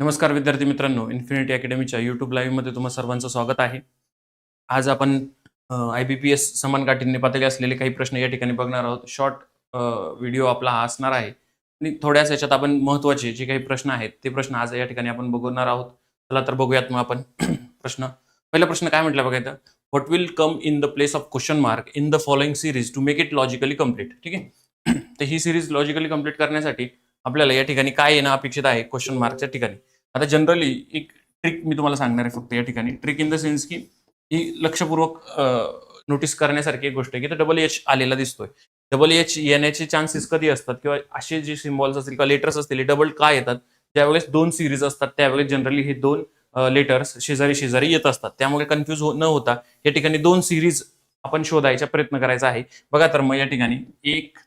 नमस्कार विद्यार्थी मित्रांनो इन्फिनिटी अकॅडमीच्या युट्यूब लाईव्हमध्ये तुम्हा सर्वांचं स्वागत आहे. आज आपण आय बी पी एस समान काठीण्य पातळी असलेले काही प्रश्न या ठिकाणी बघणार आहोत. शॉर्ट व्हिडिओ आपला हा असणार आहे. आणि थोड्याच याच्यात आपण महत्त्वाचे जे काही प्रश्न आहेत ते प्रश्न आज या ठिकाणी आपण बघणार आहोत. चला तर बघूयात मग आपण प्रश्न. पहिला प्रश्न काय म्हटलं बघायचं what will come in the place of question mark in the following series to make it logically complete ठीक आहे? तर ही सिरीज लॉजिकली कंप्लीट करण्यासाठी आपल्याला या ठिकाणी काय येणं अपेक्षित आहे? क्वेश्चन मार्कच्या ठिकाणी. आता जनरली एक ट्रिक मी तुम्हाला सांगणार आहे फक्त या ठिकाणी. ट्रिक इन द सेन्स की ही लक्षपूर्वक नोटीस करण्यासारखी एक गोष्ट आहे की डबल एच आलेला दिसतोय. डबल एच येण्याचे चान्सेस कधी असतात किंवा असे जे सिम्बॉल्स असतील किंवा लेटर्स असतील डबल काय येतात? ज्यावेळेस दोन सिरीज असतात त्यावेळेस जनरली हे दोन लेटर्स शेजारी शेजारी येत असतात. त्यामुळे कन्फ्यूज हो न होता या ठिकाणी दोन सिरीज आपण शोधायचा प्रयत्न करायचा आहे. बघा तर मग या ठिकाणी एक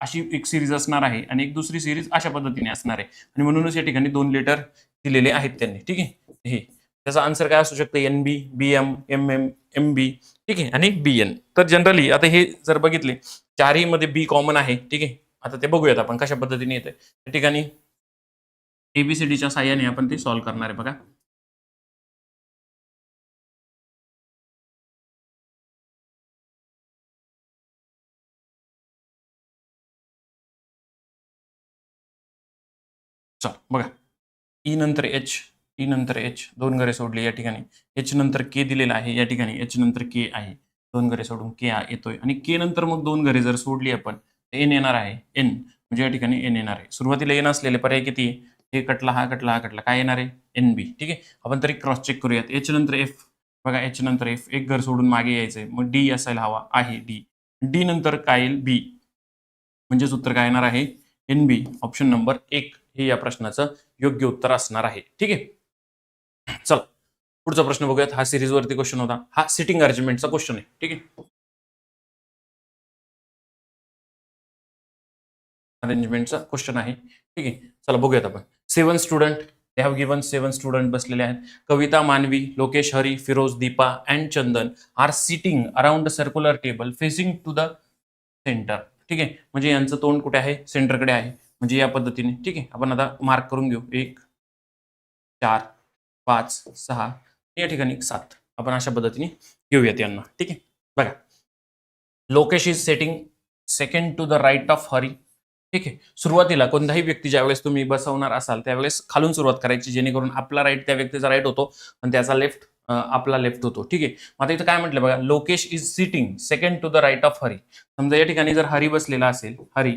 अशी एक सिरीज असणार आहे आणि एक दुसरी सिरीज अशा पद्धतीने असणार आहे. आणि म्हणूनच या ठिकाणी दोन लेटर दिलेले आहेत त्यांनी. ठीक आहे? हे. त्याचा आन्सर काय असू शकतं? N B B M M M M B ठीक आहे? आणि बी एन तर जनरली आता हे जर बघितले चारही मध्ये बी कॉमन आहे. ठीक आहे? आता ते बघूयात आपण कशा पद्धतीने येते त्या ठिकाणी एबीसीडीच्या साह्याने आपण ते सॉल्व्ह करणार आहे बघा. चल बघा. ई नंतर एच ई e नंतर एच दोन घरे सोडली या ठिकाणी. एच नंतर के दिलेला आहे या ठिकाणी एच नंतर के आहे. दोन घरे सोडून के येतोय. आणि के नंतर मग दोन घरे जर सोडली आपण एन येणार आहे. एन म्हणजे या ठिकाणी एन येणार आहे. सुरुवातीला एन असलेले पर्याय किती? हे कटला हा कटला हा कटला. काय येणार आहे? एन बी ठीक आहे? आपण तरी क्रॉस चेक करूयात. एच नंतर एफ बघा एच नंतर एफ एक घर सोडून मागे यायचंय. मग डी असायला हवा आहे डी डी नंतर काय येईल? बी म्हणजेच उत्तर काय येणार आहे? एन बी ऑप्शन नंबर एक. हे या प्रश्नाचं योग्य उत्तर असणार आहे. ठीक आहे? चला पुढचा प्रश्न बघूयात. हा सिरीज वरती क्वेश्चन होता. हा सिटिंग अरेंजमेंटचा क्वेश्चन आहे. ठीक आहे? अरेंजमेंटचा क्वेश्चन आहे. ठीक आहे? चला बघूयात आपण. Seven student they have given seven student बसलेले आहेत. Kavita Manvi Lokesh Hari Firoz Deepa and Chandan are sitting around the circular table facing to the centre ठीक आहे? म्हणजे यांचं तोंड कुठे आहे? सेंटरकडे आहे. म्हणजे या पद्धतीने. ठीक आहे? आपण आता मार्क करून घेऊ. एक चार पाच सहा या ठिकाणी सात. आपण अशा पद्धतीने घेऊयात यांना. ठीक आहे? बघा. Lokesh is sitting second to the right of Hari ठीक आहे? सुरुवातीला कोणताही व्यक्ती ज्यावेळेस तुम्ही बसवणार असाल त्यावेळेस खालून सुरुवात करायची जेणेकरून आपला राईट त्या व्यक्तीचा राईट होतो आणि त्याचा लेफ्ट आपला लेफ्ट होतो. ठीक आहे? आता इथं काय म्हटलं बघा? Lokesh is sitting second to the right of Hari समजा या ठिकाणी जर हरी बसलेला असेल हरी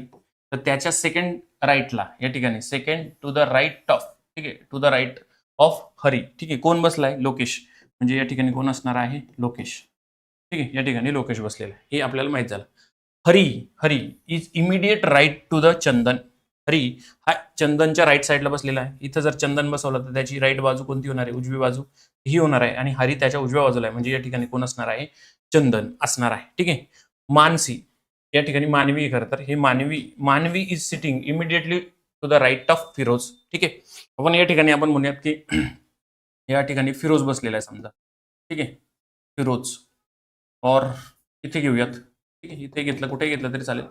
तर त्याच्या सेकंड राईटला या ठिकाणी. Second to the right of ठीक आहे? To the right of Hari ठीक आहे? कोण बसलाय? लोकेश. म्हणजे या ठिकाणी कोण असणार आहे? लोकेश. ठीक आहे? या ठिकाणी लोकेश बसलेला आहे. हे आपल्याला माहीत झालं. Hari Hari is immediate right to the Chandan Hari हा चंदनच्या राईट साईडला बसलेला आहे. इथं जर चंदन बसवलं तर त्याची राईट बाजू कोणती होणार आहे? उजवी बाजू. ही होणार आहे. आणि हरी त्याच्या उजव्या बाजूला आहे. म्हणजे या ठिकाणी कोण असणार आहे? चंदन असणार आहे. ठीक आहे? मानसी. या ठिकाणी मानवी खरं तर. हे Manvi Manvi is sitting immediately to the right of Firoz ठीक आहे? आपण या ठिकाणी आपण म्हणूयात की या ठिकाणी फिरोज बसलेला आहे समजा. ठीक आहे? फिरोज और इथे घेऊयात. ठीक आहे? इथे घेतलं कुठे घेतलं तरी चालेल.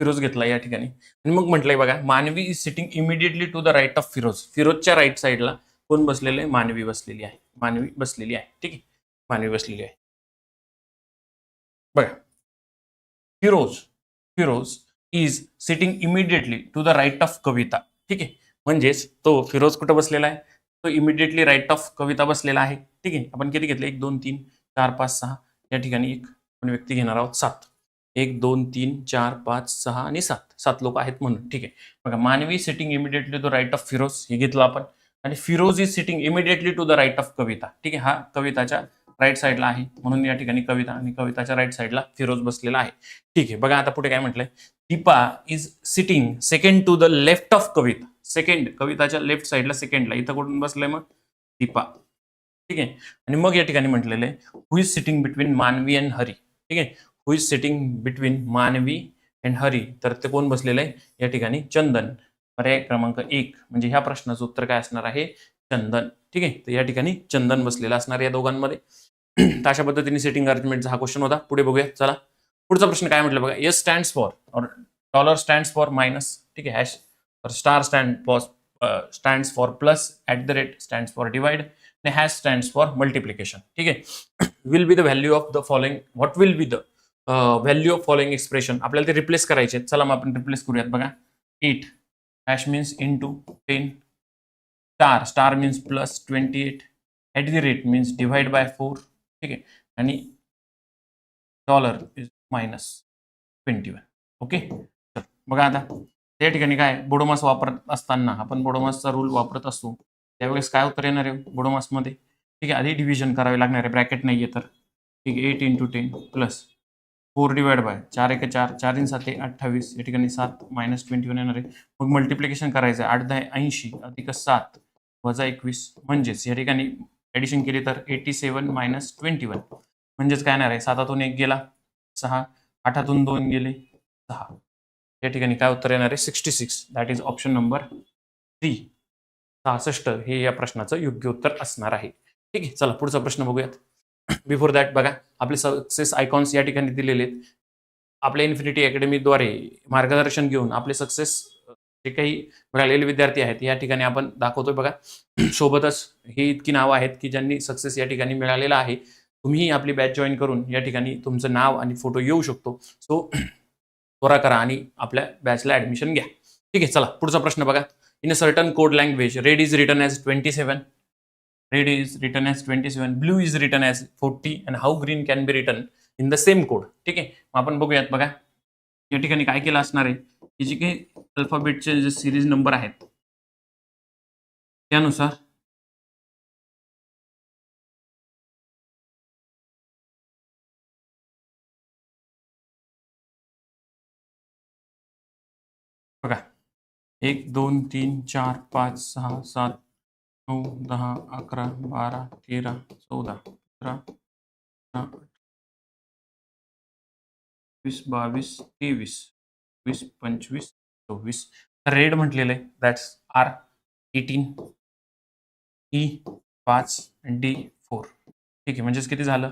फिरोज घेतला या ठिकाणी. आणि मग म्हटलंय बघा Manvi is sitting immediately to the right of Firoz फिरोजच्या right साईडला कोण बसलेलं आहे? मानवी बसलेली आहे. मानवी बसलेली आहे. ठीक आहे? मानवी बसलेली आहे. बघा. Firoz Firoz is sitting immediately to the right of Kavita ठीक आहे? म्हणजेच तो फिरोज कुठं बसलेला आहे? तो इमिडिएटली राईट ऑफ कविता बसलेला आहे. ठीक आहे? आपण किती घेतले? एक दोन तीन चार पाच सहा. या ठिकाणी एक आपण व्यक्ती घेणार आहोत सात. एक दोन तीन चार पाच सहा आणि सात. सात लोक आहेत म्हणून. ठीक आहे? बघा Manvi sitting immediately to right of Firoz हे घेतलं आपण. आणि Firoz is sitting immediately to the right of Kavita ठीक आहे? हा कविताच्या राईट साईडला आहे. म्हणून या ठिकाणी कविता आणि कविताच्या राईट साईडला फिरोज बसलेला आहे. ठीक आहे बघा आता पुढे काय म्हटलंय. Deepa is sitting second to the left of Kavita. Second कविताच्या left साईडला सेकंडला इथं कुठून बसलंय मग? दीपा. ठीक आहे? आणि मग या ठिकाणी म्हटलेलं आहे who is sitting between Manvi and Hari? ठीक आहे? Who is sitting between Manvi and Hari? तर ते कोण बसलेलं आहे? या ठिकाणी चंदन. पर्याय क्रमांक एक. म्हणजे ह्या प्रश्नाचं उत्तर काय असणार आहे? चंदन. ठीक आहे? तर या ठिकाणी चंदन बसलेला असणार या दोघांमध्ये. तर अशा पद्धतीने सेटिंग अरेंजमेंटचा हा क्वेश्चन होता. पुढे बघूया. चला. पुढचा प्रश्न काय म्हटलं बघा? एस स्टँड फॉर और डॉलर स्टँड फॉर मायनस ठीक आहे hash star stand for stands for plus at the rate stands for divide आणि हॅज स्टँड्स फॉर मल्टिप्लिकेशन ठीक आहे. Will be the value of the following what will be the value of following expression आपल्याला ते replace करायचे आहेत. चला मग आपण रिप्लेस करूयात बघा. Eight hash means into ten star star means plus twenty eight at the rate means divide by four ठीक आहे? आणि dollar is minus twenty one okay तर बघा आता त्या ठिकाणी काय बोडोमास वापरत असताना आपण बोडोमासचा रूल वापरत असतो त्यावेळेस काय उत्तर येणार आहे? बोडोमासमध्ये. ठीक आहे? आधी डिव्हिजन करावे लागणार आहे. ब्रॅकेट नाही आहे तर. ठीक आहे? Eight into ten plus four divide by चार एक चार चार इन सात अठ्ठावीस या ठिकाणी सात मायनस ट्वेंटी वन येणार आहे. मग मल्टिप्लिकेशन करायचं आहे. आठ दहा ऐंशी अधिक सात वजा एकवीस म्हणजेच या ठिकाणी ॲडिशन केली तर eighty seven minus twenty one म्हणजेच काय येणार आहे? सातातून एक गेला सहा. आठातून दोन गेले सहा. या ठिकाणी काय उत्तर येणार आहे? Sixty six that is option number three सहासष्ट हे या प्रश्नाचं योग्य उत्तर असणार आहे. ठीक आहे चला पुढचा प्रश्न बघूयात. बिफोर दॅट बघा आपले सक्सेस आयकॉन्स या ठिकाणी दिलेले आहेत. आपल्या इन्फिनिटी अकॅडमीद्वारे मार्गदर्शन घेऊन आपले सक्सेस जे काही मिळालेले विद्यार्थी आहेत या ठिकाणी आपण दाखवतोय बघा. सोबतच ही इतकी नावं आहेत की ज्यांनी सक्सेस या ठिकाणी मिळालेला आहे. तुम्ही आपली बॅच जॉईन करून या ठिकाणी तुमचं नाव आणि फोटो येऊ शकतो. सो त्वरा करा आणि आपल्या बॅचला ऍडमिशन घ्या. ठीक आहे चला पुढचा प्रश्न बघा. In a certain code language red is written as twenty seven red is written as twenty seven blue is written as forty and how green can be written in the same code ठीक आहे मग आपण बघूयात बघा. या ठिकाणी काय केलं असणार आहे? की जी काही अल्फाबेटचे जे सिरीज नंबर आहेत त्यानुसार बघा एक दोन तीन चार पाच सहा सात नऊ दहा अकरा बारा तेरा चौदा सतरा वीस बावीस तेवीस वीस पंचवीस चोवीस. रेड म्हटलेलं आहे. दॅट्स आर एटीन ई पाच डी फोर ठीक आहे. म्हणजेच किती झालं?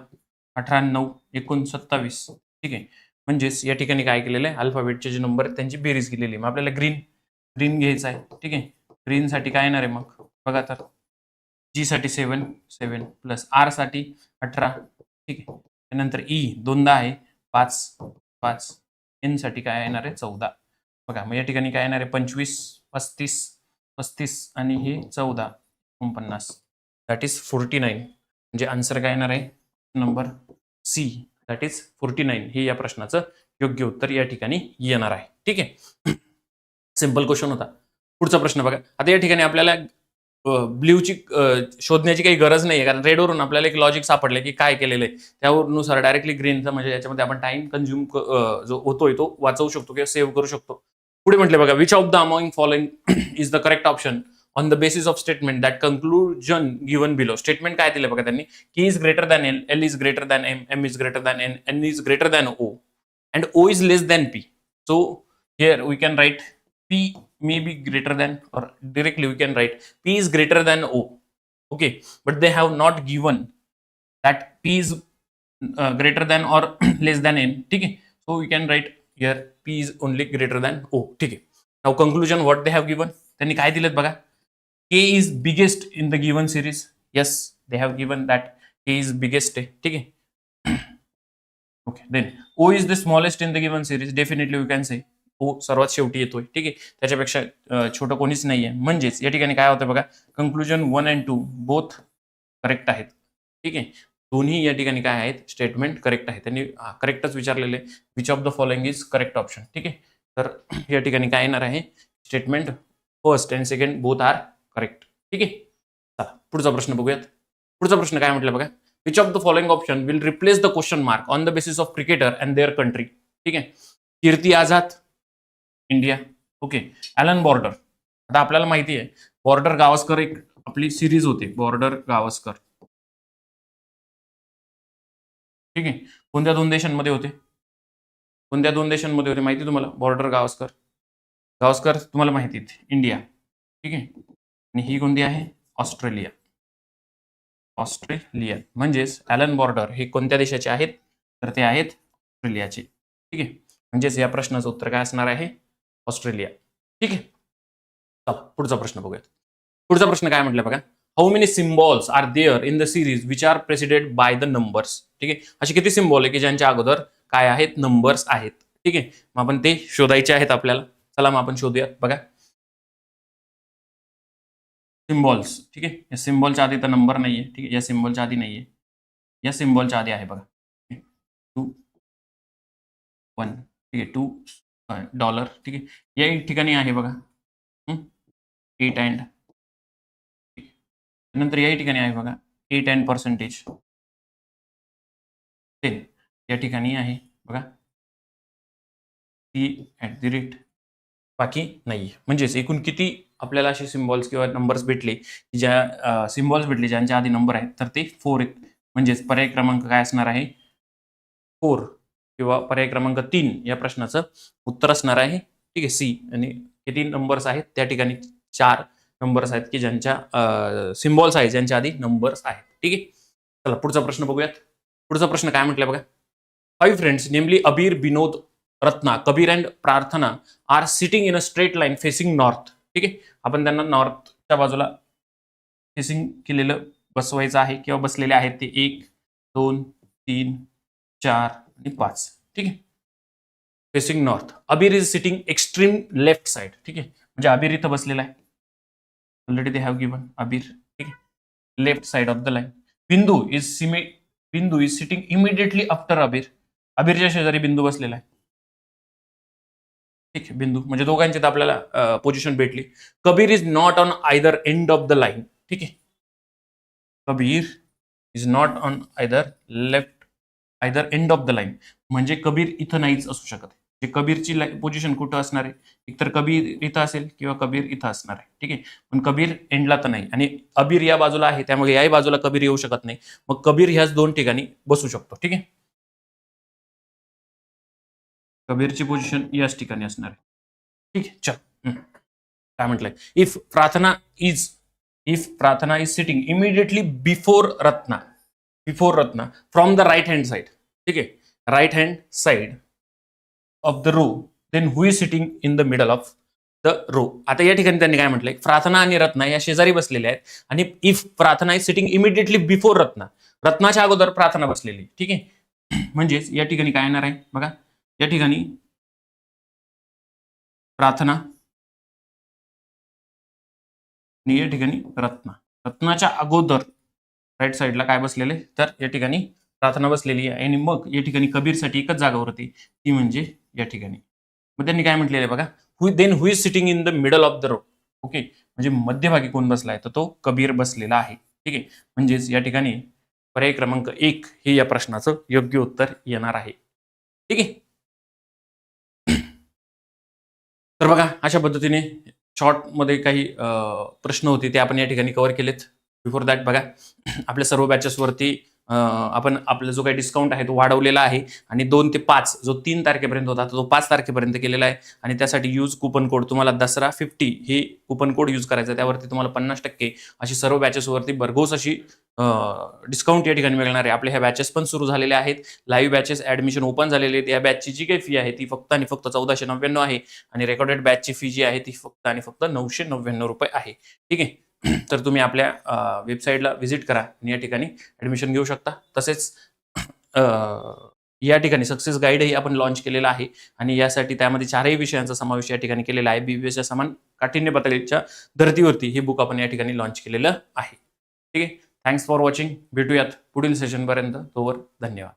अठरा नऊ एकूण सत्तावीस ठीक आहे. म्हणजेच या ठिकाणी काय केलेलं आहे? अल्फाबेटचे जे नंबर आहेत त्यांची बेरीज केलेली आहे. मग आपल्याला ग्रीन ग्रीन घ्यायचं आहे. ठीक आहे. ग्रीनसाठी काय येणार आहे मग? बघा तर. जी साठी सेवन सेवन प्लस आरसाठी अठरा. ठीक आहे. त्यानंतर ई दोनदा आहे. पाच पाच. एनसाठी काय येणार आहे? चौदा. बघा मग या ठिकाणी काय येणार आहे? पंचवीस पस्तीस पस्तीस आणि हे चौदा एकोणपन्नास. दॅट इज फोर्टी नाईन म्हणजे आन्सर काय येणार आहे? Number C that is forty nine हे या प्रश्नाचं योग्य उत्तर या ठिकाणी येणार आहे. ठीक आहे? सिंपल क्वेश्चन होता. पुढचा प्रश्न बघा. आता या ठिकाणी आपल्याला ब्ल्यूची शोधण्याची काही गरज नाही आहे कारण रेडवरून आपल्याला एक लॉजिक सापडलं की काय केलेलं आहे. त्यानुसार डायरेक्टली ग्रीनचा म्हणजे याच्यामध्ये आपण टाइम कन्झ्युम जो होतोय तो वाचवू शकतो किंवा सेव्ह करू शकतो. पुढे म्हटले बघा which of the among following is the correct option on the basis of statement that conclusion given below statement काय दिलं बघा त्यांनी की is greater than L L is greater than M M is greater than N N is greater than O and O is less than P so here we can write P may be greater than or directly we can write P is greater than O. Okay, but they have not given that P is uh, greater than or less than N. Okay, so we can write P is only greater than O ठीक आहे नाव conclusion what they have given त्यांनी काय दिलेत बघा? K is biggest in the given series yes they have given that K is biggest आहे ठीक आहे okay then O is the smallest in the given series definitely you can say O सर्वात शेवटी येतोय. ठीक आहे त्याच्यापेक्षा छोटं कोणीच नाही आहे म्हणजेच या ठिकाणी काय होतं बघा? Conclusion one and two both correct आहेत. ठीक आहे दोन्ही या ठिकाणी काय आहेत? स्टेटमेंट करेक्ट आहे. त्यांनी करेक्टच विचारलेले which of the following is correct option ठीक आहे? तर या ठिकाणी काय येणार आहे? Statement first and second both are correct ठीक आहे? चला पुढचा प्रश्न बघूयात. पुढचा प्रश्न काय म्हटलं बघा? Which of the following option will replace the question mark on the basis of cricketer and their country ठीक आहे? Kirti Azad India. Okay. Allan Border आता आपल्याला माहिती आहे बॉर्डर गावस्कर एक आपली सिरीज होती. बॉर्डर गावस्कर ठीक आहे? कोणत्या दोन देशांमध्ये होते? कोणत्या दोन देशांमध्ये होते माहिती तुम्हाला? बॉर्डर गावस्कर. गावस्कर तुम्हाला माहिती इंडिया. ठीक आहे? आणि ही कोणती आहे? ऑस्ट्रेलिया. ऑस्ट्रेलिया. म्हणजेच ॲलन बॉर्डर हे कोणत्या देशाचे आहेत? तर ते आहेत ऑस्ट्रेलियाचे. ठीक आहे? म्हणजेच या प्रश्नाचं उत्तर काय असणार आहे? ऑस्ट्रेलिया. ठीक आहे? चला पुढचा प्रश्न बघूयात. पुढचा प्रश्न काय म्हटलं बघा? How many symbols are there in the series which are preceded by the numbers ठीक आहे असे किती सिम्बॉल आहे की ज्यांच्या अगोदर आहेत? नंबर्स आहेत. ठीक आहे? मग आपण ते आपल्याला. चला मग आपण सिम्बॉल्स ठीक आहे? या सिम्बॉलच्या आधी तर नंबर नाहीये. ठीक आहे? या सिम्बॉलच्या आधी नाहीये. या सिम्बॉलच्या आधी आहे बघा. टू वन ठीक आहे? टू डॉलर ठीक आहे? या ठिकाणी आहे बघा. एट अँड नंतर याही ठिकाणी आहे बघा. एट अँड पर्सेंटेज टेन या ठिकाणी आहे बघा. ती ॲट दी रेट बाकी नाही. म्हणजेच एकूण किती आपल्याला असे सिम्बॉल्स किंवा नंबर्स भेटले की ज्या सिम्बॉल्स भेटले ज्यांच्या आधी नंबर आहेत तर ते फोर आहेत. म्हणजेच पर्याय क्रमांक काय असणार आहे? फोर किंवा पर्याय क्रमांक तीन या प्रश्नाचं उत्तर असणार आहे. ठीक आहे सी आणि किती नंबर्स आहेत? त्या ठिकाणी चार. नंबर्स आहेत की ज्यांच्या सिम्बॉल्स आहेत ज्यांच्या आधी नंबर्स आहेत. ठीक आहे? चला पुढचा प्रश्न बघूयात. पुढचा प्रश्न काय म्हटलं बघा? Five friends namely Abir Vinod Ratna Kabir and Prarthana are sitting in a straight line facing north ठीक आहे? आपण त्यांना नॉर्थच्या बाजूला फेसिंग केलेलं बसवायचं आहे किंवा बसलेले आहेत ते एक दोन तीन चार आणि पाच. ठीक आहे? Facing north Abir is sitting extreme left side ठीक आहे? म्हणजे अबीर इथं बसलेला आहे. Already they have given Abir ठीक आहे left side of the line Bindu is सिमे Bindu is sitting immediately after Abir अबीरच्या शेजारी बिंदू बसलेला आहे. ठीक आहे बिंदू म्हणजे दोघांची तर आपल्याला पोझिशन भेटली. Kabir is not on either end of the line ठीक आहे. Kabir is not on either left either end of the line म्हणजे कबीर इथं नाहीच असू शकत. जे कबीरची पोझिशन कुठं असणार आहे? एकतर कबीर इथं असेल किंवा कबीर इथं असणार आहे ठीक आहे? पण कबीर एंडला तर नाही. आणि अबीर या बाजूला आहे त्यामुळे याही बाजूला कबीर येऊ शकत नाही. मग कबीर ह्याच दोन ठिकाणी बसू शकतो ठीक आहे? कबीरची पोझिशन याच ठिकाणी असणार आहे. ठीक आहे? चल. काय म्हटलंय? If Prarthana is if Prarthana is sitting immediately before Ratna before Ratna from the right hand side ठीक आहे? Right hand side of the row then who is sitting in the middle of the row आता या ठिकाणी त्यांनी काय म्हटलंय? प्रार्थना आणि रत्ना या शेजारी बसलेल्या आहेत. आणि if Prarthana is sitting immediately before Ratna रत्नाच्या अगोदर प्रार्थना बसलेली. ठीक आहे? म्हणजेच या ठिकाणी काय येणार आहे? बघा. या ठिकाणी प्रार्थना आणि या ठिकाणी रत्ना. रत्नाच्या अगोदर राईट साईडला काय बसलेले? तर या ठिकाणी प्रार्थना बसलेली आहे. आणि मग या ठिकाणी कबीरसाठी एकच जागा होती. ती म्हणजे या ठिकाणी. मग त्यांनी काय म्हटलेलं आहे बघा? Who then who is sitting in the middle of the row okay म्हणजे मध्यभागी कोण बसलाय तर तो कबीर बसलेला आहे. ठीक आहे? म्हणजेच या ठिकाणी पर्याय क्रमांक एक हे या प्रश्नाचं योग्य उत्तर येणार आहे. ठीक आहे? तर बघा अशा पद्धतीने शॉर्टमध्ये काही प्रश्न होते ते आपण या ठिकाणी कव्हर केलेत. बिफोर दॅट बघा आपल्या सर्व बॅचेसवरती आपण आपला जो काही डिस्काउंट आहे तो वाढवलेला आहे. आणि दोन ते पाच जो तीन तारखेपर्यंत होता तो पाच तारखेपर्यंत केलेला आहे. आणि त्यासाठी यूज कुपन कोड तुम्हाला दसरा फिफ्टी हे कुपन कोड यूज करायचं त्यावरती तुम्हाला पन्नास टक्के अशी सर्व बॅचेसवरती भरघोस अशी डिस्काउंट या ठिकाणी मिळणार आहे. आपल्या ह्या बॅचेस पण सुरू झालेल्या आहेत. लाईव्ह बॅचेस ऍडमिशन ओपन झालेले आहेत. या बॅचची जी काही फी आहे ती फक्त आणि फक्त चौदाशे नव्याण्णव आहे. आणि रेकॉर्डेड बॅचची फी जी आहे ती फक्त आणि फक्त नऊशे नव्याण्णव रुपये आहे. ठीक आहे? तर तुम्ही आपल्या वेबसाईटला व्हिजिट करा. आणि या ठिकाणी ॲडमिशन घेऊ शकता. तसेच या ठिकाणी सक्सेस गाईडही आपण लॉन्च केलेला आहे. आणि यासाठी त्यामध्ये चारही विषयांचा समावेश या ठिकाणी केलेला आहे. बीबीएसच्या समान काठिण्य पातळीच्या धर्तीवरती हे बुक आपण या ठिकाणी लॉन्च केलेलं आहे. ठीक आहे? थँक्स फॉर वॉचिंग भेटूयात पुढील सेशनपर्यंत तोवर धन्यवाद.